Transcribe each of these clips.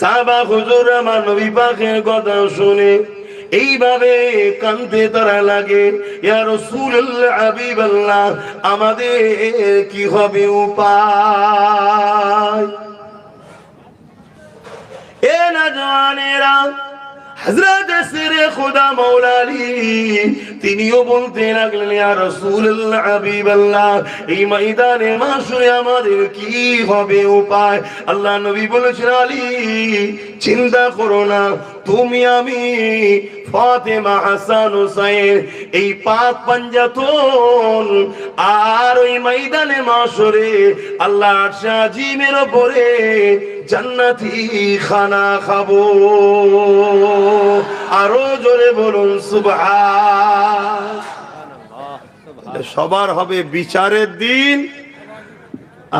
সাবা হুজুর আমার নবী পাখের কথা শুনে এইভাবে কান্দে তারা লাগে। আমাদের কি হবে উপায়? এ না জানেরা হযরত সিরে খোদা মাওলা আলী তিনিও বলতে লাগলেন, ইয়া রাসূলুল্লাহ, হাবিবাল্লাহ, এই ময়দানে মাসুরে আমাদের কি হবে উপায়? আল্লাহ নবী বলেছেন, আলী, চিন্তা করো না, তুমি আমি ফাতেমা হাসান হুসাইন, এই পাক পাঞ্জাতন আর ওই ময়দানে মাসরে আল্লাহ শাহিমের ওপরে জান্নাতি খানা খাব। আরও জোরে বলুন সুবহান সবার হবে বিচারের দিন।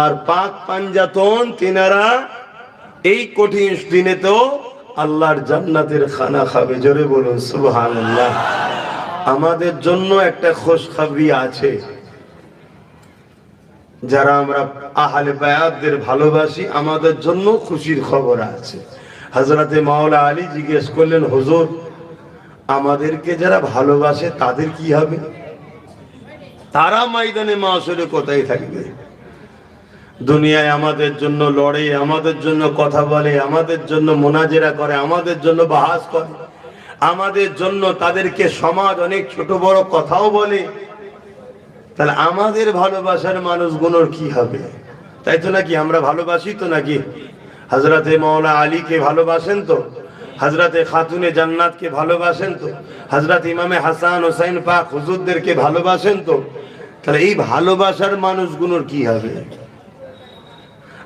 আর পাক পাঞ্জাতন তিনারা এই কঠিন দিনে তো আল্লাহর জান্নাতের খানা খাবে। জোরে বলুন, সুবহানাল্লাহ। আমাদের জন্য একটা খোশখবরি আছে। যারা আমরা আহলে বায়াতদের ভালোবাসি, আমাদের জন্য খুশির খবর আছে। হজরতে মাওলা আলী জিজ্ঞেস করলেন, হুজুর, আমাদেরকে যারা ভালোবাসে তাদের কি হবে? তারা ময়দানে মাসরে কোথায় থাকবে? দুনিয়ায় আমাদের জন্য লড়ে, আমাদের জন্য কথা বলে, আমাদের জন্য মোনাজেরা করে, আমাদের জন্য বাহাস করে। আমাদের জন্য তাদেরকে সমাজ অনেক ছোট বড় কথাও বলে। তাহলে আমাদের ভালোবাসার মানুষগুলোর কি হবে? তাই তো নাকি আমরা ভালোবাসি তো নাকি? হজরতে মৌলা আলীকে ভালোবাসেন তো? হজরতে খাতুনে জান্নাতকে ভালোবাসেন তো? হজরত ইমামে হাসান হোসাইন পাক হুজুরদেরকে ভালোবাসেন তো? তাহলে এই ভালোবাসার মানুষগুলোর কি হবে?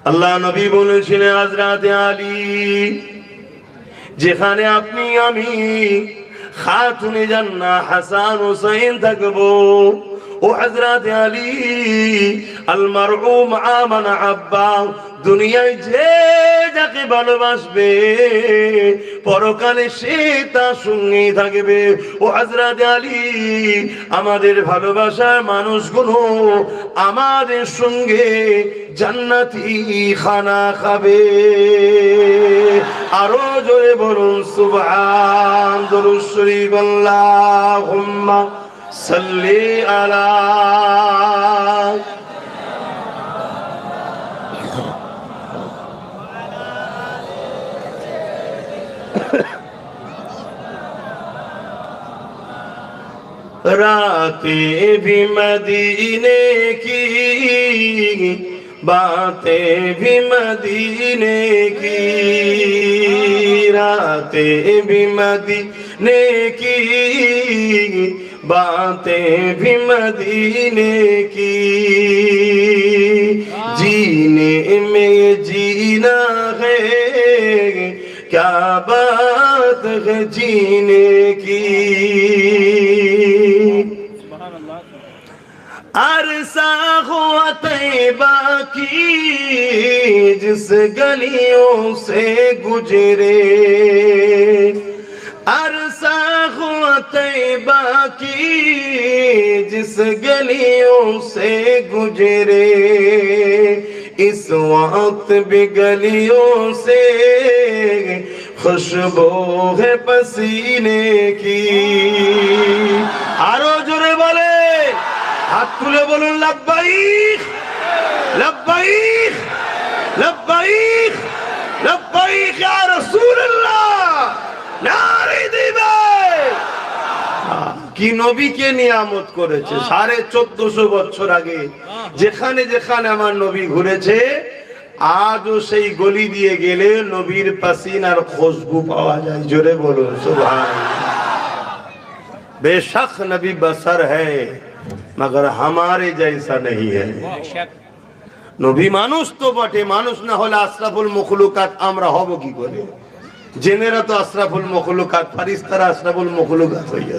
আল্লাহ নবী বলেছিলেন হজরতে আলী, যেখানে আপনি, আমি, খাতুনে জান্না হাসান হোসাইন থাকব। ও হজরত আলী আল মারউম আমান আব্বা, দুনিয়ায় যে যাকে ভালোবাসবে, পরকালে সে তার সঙ্গে থাকবে। ও হজরত আলী, আমাদের ভালোবাসার মানুষগুলো আমাদের সঙ্গে জান্নাতি খানা খাবে। আরও জোরে বলুন দরুদ শরীফ, আল্লাহুম্মা। صلی علی راتیں بھی مدینے کی باتیں بھی مدینے کی راتیں بھی مدینے کی باتیں بھی مدینے کی۔ جینے میں جینا ہے، کیا بات ہے جینے کی؟ عرصہ ہوا طیبہ کی، جس گلیوں سے گزرے۔ عرصہ طیبہ کی جس گلیوں سے گجرے اس وقت بھی گلیوں سے خوشبو ہے پسینے کی۔ آرو جرے بولے ہاتھ کھلے بولو لبائیخ لبائیخ لبائیخ لبائیخ یا رسول اللہ نعرہ কি নবীকে নিয়ামত করেছে? সাড়ে চোদ্দশো বছর আগে। যেখানে যেখানে আমার নবী ঘুরেছে আজও সেই গলি দিয়ে গেলে নবীর পাসিন আর খুশবু পাওয়া যায়। জোরে বলুন সুভান বেশক নবী বসর হ্যাঁ মগর হামারে জায়সা নেই হ্যায় নবী মানুষ তো বটে মানুষ না হলে আশরাফুল মুখলুকাত আমরা হব কি করে? জেনেরা তো আশরাফুল মুখলুকাত ফারিস্তারা আশরাফুল মুখলুকাত হইয়া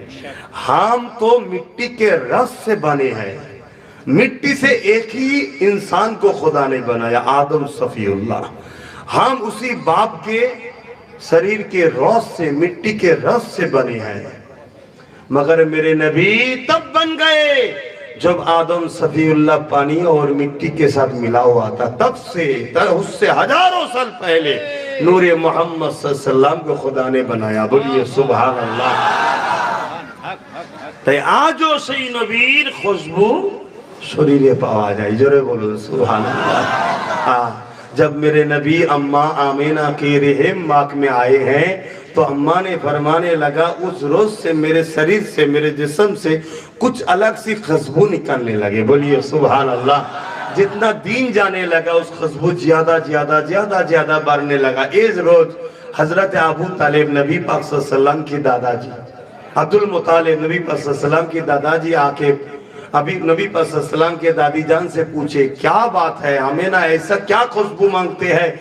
ہم تو مٹی کے رس سے بنے ہیں۔ مٹی سے ایک ہی انسان کو خدا نے بنایا، آدم صفی اللہ۔ ہم اسی باپ کے شریر کے روز سے، مٹی کے رس سے بنے ہیں۔ مگر میرے نبی تب بن گئے، جب آدم صفی اللہ پانی اور مٹی کے ساتھ ملا ہوا تھا۔ تب سے اس سے ہزاروں سال پہلے نور محمد صلی اللہ علیہ وسلم کو خدا نے بنایا۔ بولیے سبحان اللہ۔ তাই আজও خوشبو নবীর খুশবু শরীরে جو رہے بولو سبحان اللہ جب میرے نبی اماں آمینہ کے رحم ماک میں آئے ہیں، تو اممہ نے فرمانے لگا، اس روز سے میرے شریر سے، میرے جسم سے کچھ الگ سی خوشبو نکلنے لگے۔ بولیے سبحان اللہ جتنا دین جانے لگا، اس خوشبو زیادہ زیادہ زیادہ زیادہ بارنے لگا۔ ایز روز حضرت ابو طالب نبی پاک صلی اللہ علیہ وسلم کی دادا جی۔ عبد المطالب نبی پاس السلام کی دادا جی آ کے ابھی نبی پاس السلام کے دادی جان سے پوچھے، کیا بات ہے؟ ہمیں نہ ایسا کیا خوشبو مانگتے ہیں؟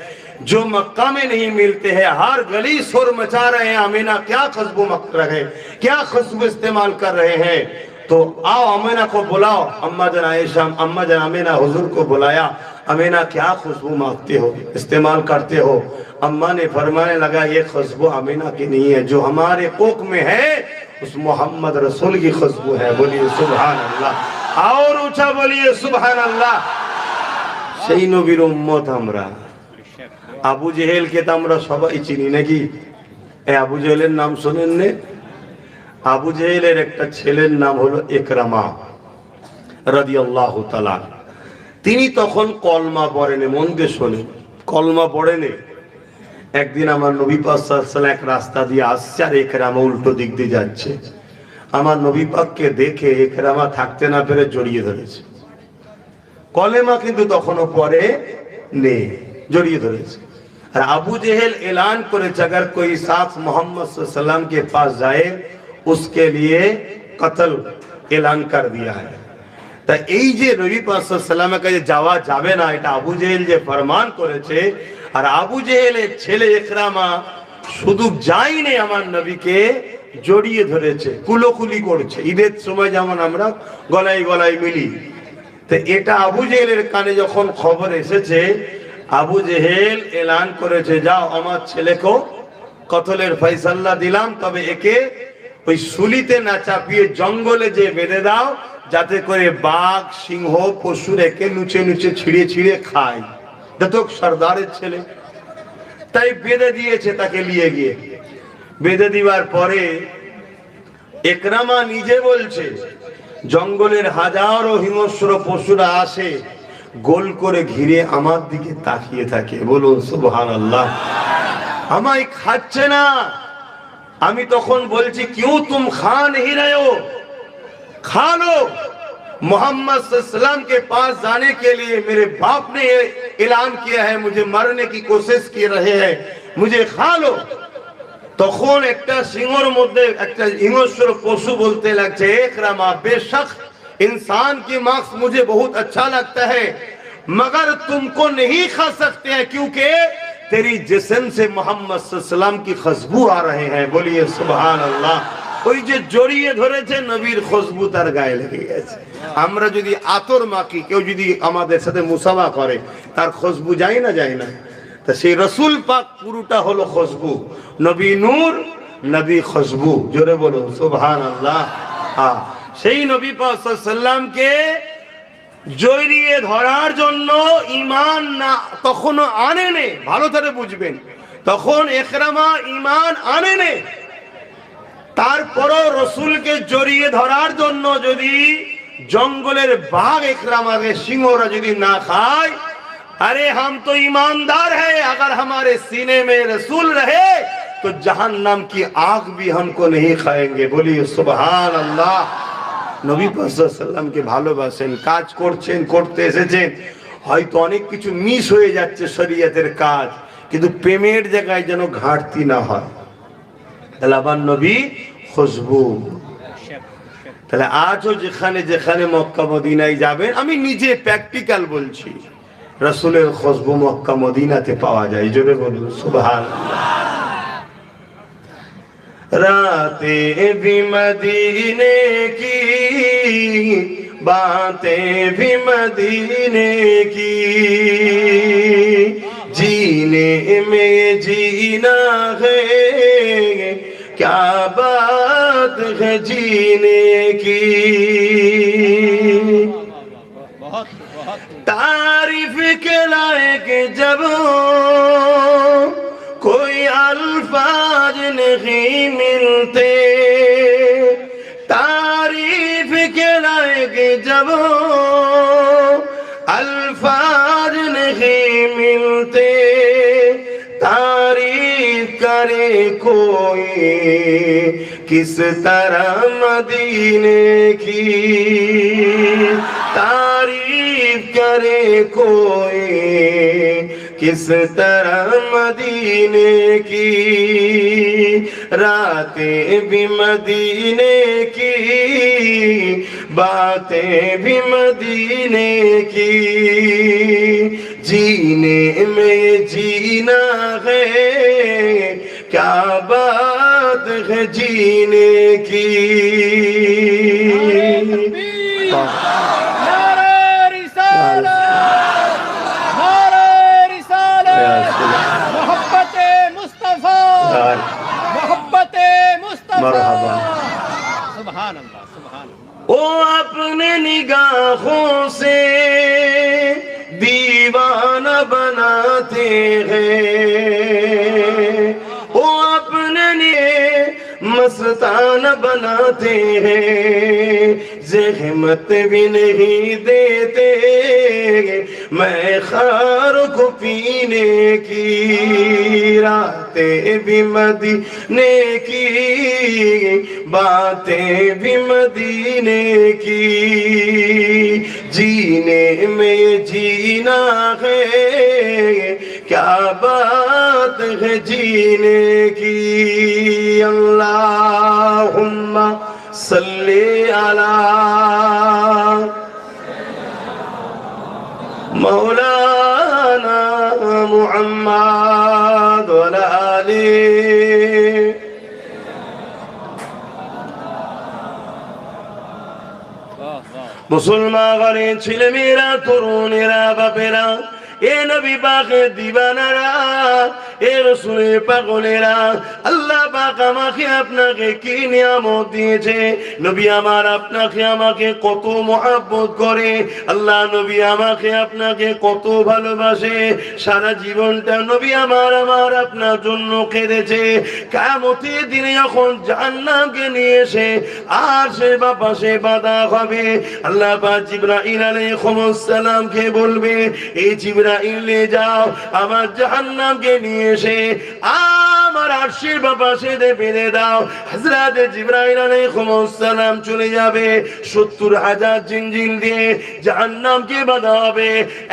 جو مکہ میں نہیں ملتے ہیں، ہر گلی سور مچا رہے ہیں امینا کیا خوشبو مک رہے کیا خوشبو استعمال کر رہے ہیں؟ تو آؤ امینا کو بلاؤ۔ اما جن عائشہ اما جن امینا حضور کو بلایا۔ امینا کیا خوشبو مانگتے ہو؟ استعمال کرتے ہو؟ اما نے فرمانے لگا، یہ خوشبو امینا کی نہیں ہے۔ جو ہمارے کوک میں ہے उस मोहम्मद रसूल की खुशबू है बोलिए सुबहान अल्लाह और ऊंचा बोलिए सुबहान अल्लाह সেই নবীর উম্মত আমরা আবু জেহেলকে তো আমরা সবাই চিনি নাকি এই আবু জেহেলের নাম শোনেন নে আবু জেহেলের একটা ছেলের নাম হলো একরামা রাদি আল্লাহ তিনি তখন কলমা পড়েনি মন দিয়ে শোনেন কলমা পড়েনি একদিন আমার নবী পাশাল এক রাস্তা দিয়ে আসছে আর একরামা উল্টো দিক দিয়ে যাচ্ছে আমার নবী পাককে দেখে একরামা থাকতে না পেরে জড়িয়ে ধরেছে কলেমা কিন্তু তখনও পরে নেই জড়িয়ে ধরেছে আর আবু জেহেল এলান করেছে अगर कोई साथ मोहम्मद सल्लम के पास जाए उसके लिए कत्ल এলান कर दिया है তা এই যে নবী সাল্লামের কাছে যাওয়া যাবে না এটা আবু জেহেল যে ফরমান করেছে আর আবু জেহেলের ছেলে একরামা শুধু যায়নি আমার নবীকে, জড়িয়ে ধরেছে, কুলোকুলি করছে। ঈদের সময় যেমন আমরা গলায় গলায় মিলি। তো এটা আবু জেহেলের কানে যখন খবর এসেছে, আবু জেহেল এলান করেছে, যাও, আমার ছেলেকেও কতলের ফয়সাল্লা দিলাম, তবে একে ওই সুলিতে না চাপিয়ে জঙ্গলে যে বেঁধে দাও, যাতে করে বাঘ, সিংহ পশুর একে নুচে নুচে ছিঁড়ে ছিঁড়ে খায়। দেখো সর্দারের ছেলে। তাই বেঁধে দিয়েছে তাকে নিয়ে গিয়ে। বেঁধে দিবার পরে একরামা নিজে বলছে, জঙ্গলের হাজারো হিংস্র পশুরা আসে, গোল করে ঘিরে আমার দিকে তাকিয়ে থাকে। বলুন সুবহান আল্লাহ আমায় খাচ্ছে না। আমি তখন বলছি, কিউ তুম খান হি محمد صلی اللہ علیہ وسلم کے پاس جانے کے لیے میرے باپ نے یہ اعلان کیا ہے، مجھے مرنے کی کوشش کی رہے ہیں۔ مجھے کھا لو۔ مدے اکتا সিংহর شروع پوسو হিংস্র لگ جائے۔ ایک رمہ بے বেশক انسان کی مقص مجھے بہت اچھا لگتا ہے۔ مگر تم کو نہیں کھا سکتے ہیں کیونکہ تیری جسم سے محمد صلی اللہ علیہ وسلم کی خصبو آ رہے ہیں۔ بولیے سبحان اللہ۔ ওই যে জড়িয়ে ধরেছে নবীর খুশবু তার গায়ে লেগে গেছে। আমরা যদি আতর মাখি, কেউ যদি আমাদের সাথে মুসাফা করে, তার খুশবু যায় না যায় না। তা সেই রসুল পাক পুরোটা হলো খুশবু। নবী নূর, নবী খুশবু। জোরে বলুন সুবহান আল্লাহ সেই নবী পাক সাল্লামকে জড়িয়ে ধরার জন্য ইমান না, তখনও আনে নে ভালো করে বুঝবেন। তখন একরামা ইমান আনে নে তারপরও রসুলকে জড়িয়ে ধরার জন্য যদি জঙ্গলের বাঘ একরামাকে সিংহরা যদি না খায় अरे हम तो ईमानदार हैं अगर हमारे सीने में रसूल रहे तो जहन्नम की आग भी हमको नहीं खाएंगे बोलिए सुबहान अल्लाह নবী সাল্লামকে ভালোবাসেন কাজ করছেন করতে এসেছেন হয়তো অনেক কিছু মিস হয়ে যাচ্ছে শরীয়তের কাজ কিন্তু প্রেমের জায়গায় যেন ঘাটতি না হয় তাহলে আবার নবী খুশবু তাহলে আজও যেখানে যেখানে মক্কা মদিনায় যাবেন আমি নিজে প্র্যাকটিক্যাল বলছি রসুলের খসবু মক্কা মদিনাতে পাওয়া যায় জোরে বলুন সুবহান রাতে भी मदीने की बातें भी मदीने की जीने में जीना है کیا بات ہے جینے کی؟ تعریف کے لائق جب کوئی الفاظ نہیں ملتے، تعریف کے لائق جب الفاظ نہیں ملتے۔ करे कोई किस तरह मदीने की तारीफ करे कोई किस तरह मदीने की रातें भी मदीने की बातें भी मदीने की जीने में जीना है کیا بات ہے جینے کی؟ محبت مصطفیٰ محبت سبحان سبحان اپنے نگاہوں سے دیوانہ بناتے ہیں۔ سلطان بناتے ہیں۔ زحمت بھی نہیں دیتے، میں خار کو پینے کی۔ راتیں بھی مدینے کی، باتیں بھی مدینے کی۔ جینے میں جینا ہے क्या बात है जीने की अल्लाहुम्मा सल्ली अला मौलाना मुहम्मद वाला आली বাহ বাহ মুসলমান ঘরের ছেলেমেয়েরা তরুণেরা বাপেরা এ নবী পাখে দিবানারা এ রসুলের পাগলেরা আল্লাহ পাক আমাকে আপনাকে কি নিয়ামত দিয়েছে? নবী আমার আপনাকে আমাকে কত মহাব্বত করে। আল্লাহ নবী আমাকে আপনাকে কত ভালোবাসে। সারা জীবনটা নবী আমার আমার আপনার জন্য কেঁদেছে। কামতের দিনে যখন জান্নামকে নিয়ে এসে আর সে বাপা সে বাধা হবে, আল্লাহ পাক জিবরাইল আলাইহিস সালামকে বলবে এই জিবরাইলে, যাও আমার জাহান্নামকে নিয়ে এসে আমার আরশের বাবা সে বেঁধে দাও। হযরত জিবরাইল আলাইহিস সালাম চলে যাবে। 70 হাজার জিনজিল দিয়ে জাহান্নামকে বাধা হবে।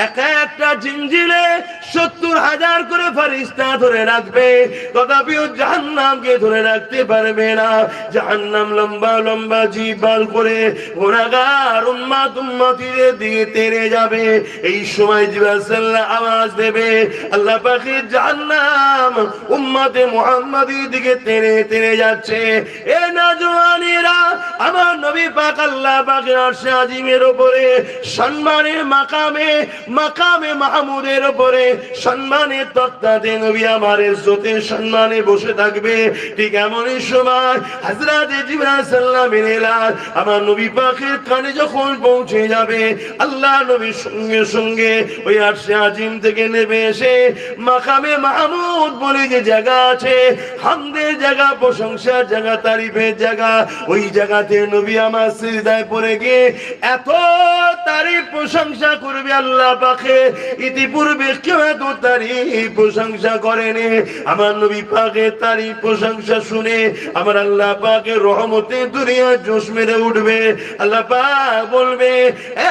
এক একটা জিনজিলে 70 হাজার করে ফেরেশতা ধরে রাখবে। তথাপিও জাহান্নামকে ধরে রাখতে পারবে না। জাহান্নাম লম্বা লম্বা জিবাল করে গুনাহগার উম্মাত উম্মতিদের দিকে তেড়ে যাবে। এই সময় জিবাল সাল্লাহ আওয়াজ দেবে, আল্লাহ পাকের জাহান্নাম উম্মতে মুহাম্মাদির দিকে তেড়ে তেড়ে যাচ্ছে। এ নজওয়ানেরা আমার নবী পাক আল্লাহ পাকের আরশে আজিমের উপরে সম্মানের মাকামে মাকামে মাহমুদের উপরে সম্মানের তত্ত্বাতে নবী আমার ইজ্জতের সম্মানে বসে থাকবে। ঠিক এমনই সময় হযরত জিবরাইল সাল্লামের এলান আমার নবী পাকের কানে যখন পৌঁছে যাবে, আল্লাহ নবীর সঙ্গে সঙ্গে ওই আরশে আজিম থেকে নেমে এসে মাকামে মাহমুদ বলে যে জায়গা আছে। হামদের জায়গা, প্রশংসার জায়গা, তারিফের জায়গা। ওই জায়গাতে নবী আমার সিজদায় পড়ে গিয়ে এত তারিফ প্রশংসা করবে আল্লাহ পাকে। ইতিপূর্বে কেউ এত তারিফ প্রশংসা করেনি। আমার নবী পাকে তারিফ প্রশংসা শুনে আমার আল্লাহ পাকে রহমতে দুনিয়া জোশ মেরে উঠবে। আল্লাহ পাক বলবে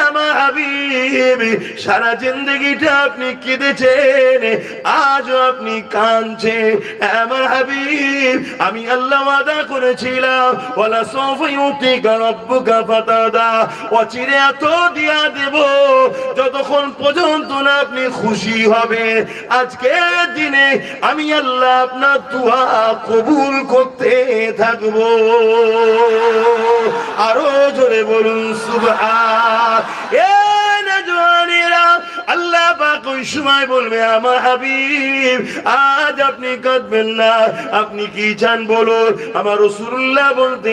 আমার হাবিব, সারা জিন্দগিটা আপনি কেঁদেছেন, আজও আপনি কাঁদছেন। আমার হাবিব, আমি আল্লাহ আদা করেছিলাম, ওয়ালা সৌফা ইউতিকা রাব্বুকা ফাতাদা অচিরে এত দিয়া দেব যতক্ষণ পর্যন্ত না আপনি খুশি হবে আজকে দিনে আমি আল্লাহ আপনার দোয়া কবুল করতে থাকব। আরও জোরে বলুন, সুবহান। এ নজওয়ানেরা আল্লাহ সময় বলবে, আমার হাবিব, আজ আপনি কাঁদবেন না। আপনি কি চান বলুন? আমার রসুল্লাহ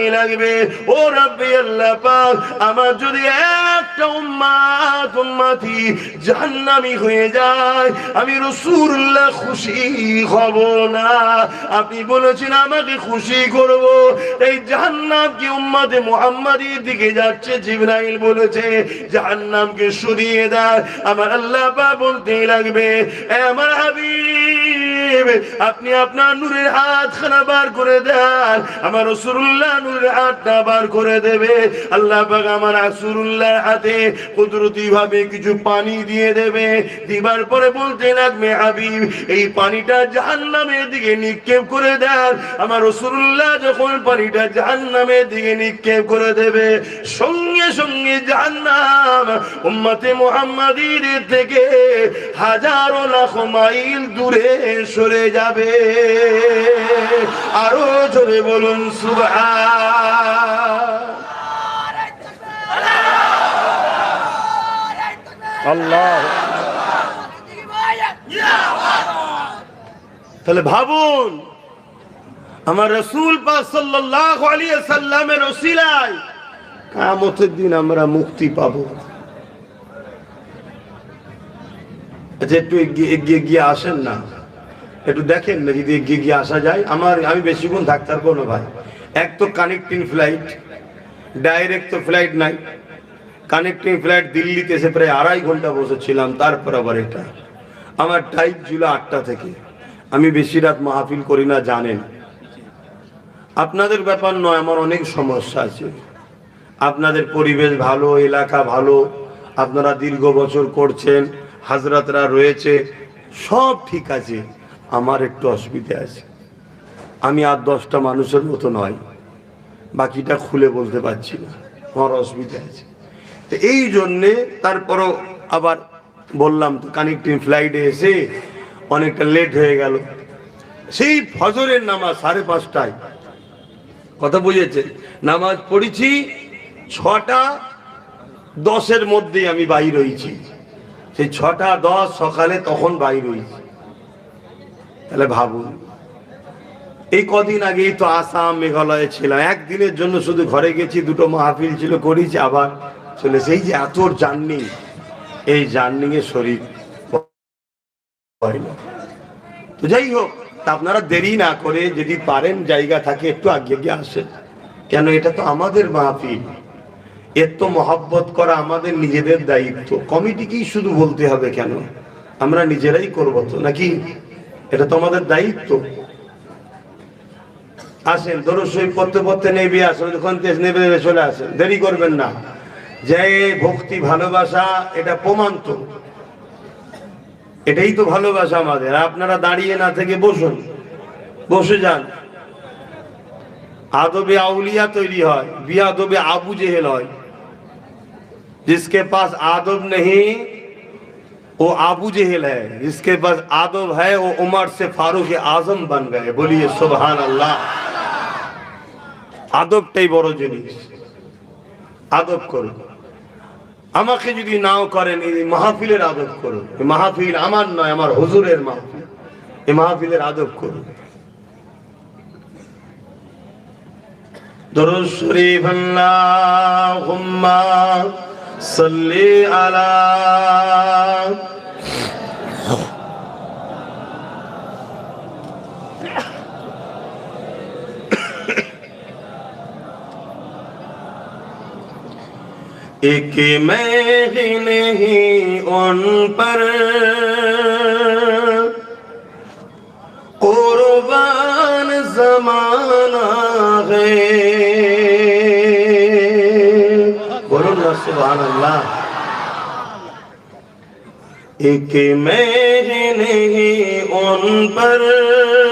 লাগবে, ও রাব্বি আল্লাহ পাক, আমার যদি একটা উম্মাত, উম্মাতি জাহান্নামী হয়ে যায়, আমি রসুল্লাহ খুশি হব না। আপনি বলেছেন, আমাকে খুশি করব। এই জাহান্নাম কি উম্মাতে মুহাম্মাদির দিকে যাচ্ছে? জিবরাইল বলেছে, জাহান্নামকে সরিয়ে দেয় আমার আল্লাহ পা বলতে লাগবে আমার হাবিব। আপনি আপনার নূরের হাত খানা বার করে দেন। আমার রসুল্লাহ নূরের হাতটা বার করে দেবে। আল্লাহ আমার রসুল্লাহ হাতে কুদরতি ভাবে কিছু পানি দিয়ে দেবে। দিবার পরে বলতে লাগবে, হাবিব, এই পানিটা জাহান্নামের দিকে নিক্ষেপ করে দেন। আমার রসুল্লাহ যখন পানিটা জাহান্নামের দিকে নিক্ষেপ করে দেবে, সঙ্গে সঙ্গে জাহান্নাম উম্মতে মুহাম্মাদির থেকে হাজারো লাখ মাইল দূরে সরে যাবে। আরও জোরে বলুন, সুবহান। আল্লাহ। তাহলে ভাবুন, আমার রসুল কিয়ামতের দিন আমরা মুক্তি পাবো। আচ্ছা একটু এগিয়ে গিয়ে আসেন না। একটু দেখেন না যদি এগিয়ে গিয়ে আসা যায়। আমার, আমি বেশিক্ষণ থাকতে পারব না ভাই। এক তো কানেক্টিং ফ্লাইট ডাইরেক্ট তো ফ্লাইট নাই। কানেক্টিং ফ্লাইট দিল্লিতে এসে প্রায় আড়াই ঘণ্টা বসেছিলাম, তারপর আবার এটা। আমার টাইম ছিল আটটা থেকে। আমি বেশি রাত মাহফিল করি না, জানেন। আপনাদের ব্যাপার নয়, আমার অনেক সমস্যা আছে। আপনাদের পরিবেশ ভালো, এলাকা ভালো, আপনারা দীর্ঘ বছর করছেন, হাজরাতরা রয়েছে, সব ঠিক আছে। আমার একটু অসুবিধা আছে। আমি আর দশটা মানুষের মতো নয়। বাকিটা খুলে বলতে পারছি না। আমার অসুবিধা আছে। তো এই জন্যে তারপরও আবার বললাম তো কানেক্টিং ফ্লাইটে এসে অনেকটা লেট হয়ে গেল। সেই ফজরের নামাজ সাড়ে পাঁচটায় কথা বুঝেছে? নামাজ পড়েছি ছটা দশের মধ্যে আমি বাইর হয়েছি। সেই ছটা দশ সকালে তখন বাইর হয়েছি। তাহলে ভাবুন, এই কদিন আগেই তো আসাম মেঘালয়ে ছিলাম। একদিনের জন্য শুধু ঘরে গেছি, দুটো মাহফিল ছিল, করেছি, আবার চলে সেই যে এত জার্নি, এই জার্নিং এ শরীর তো যাই হোক আপনারা দেরি না করে যদি পারেন, জায়গা থাকে, একটু আগে গিয়ে আসেন। কেন, এটা তো আমাদের মাহফিল। এর তো মহাব্বত করা আমাদের নিজেদের দায়িত্ব। কমিটিকেই শুধু বলতে হবে কেন? আমরা নিজেরাই করব তো, নাকি? এটা তো আমাদের দায়িত্ব আসেন ধরো সই পড়তে পড়তে নেবে আসেন যখন তেজ নেবে নেবে চলে আসেন দেরি করবেন না যে ভক্তি ভালোবাসা এটা প্রমাণ তো এটাই তো ভালোবাসা আমাদের আপনারা দাঁড়িয়ে না থেকে বসুন বসে যান আদবে আউলিয়া তৈরি হয় বিয়াদবে আবু জেহেল হয় जिसके पास आदब नहीं वो आबू जहेल है जिसके पास आदब है वो उमर से फारूक आजम बन गए बोलिए सुबहान अल्लाह আদবটাই বড় জিনিস আদব করুন আমাকে যদি নাও করেন এই মাহফিলের আদব করুন এই মাহফিল আমার নয় আমার হুজুরের মাহফিল এই মাহফিলের আদব করুন দরুদ শরীফ আল্লাহুম্মা صلی علی ایک میں ہی نہیں ان پر قربان زمانہ ہے۔ سبحان اللہ ایک میری نہیں ان پر۔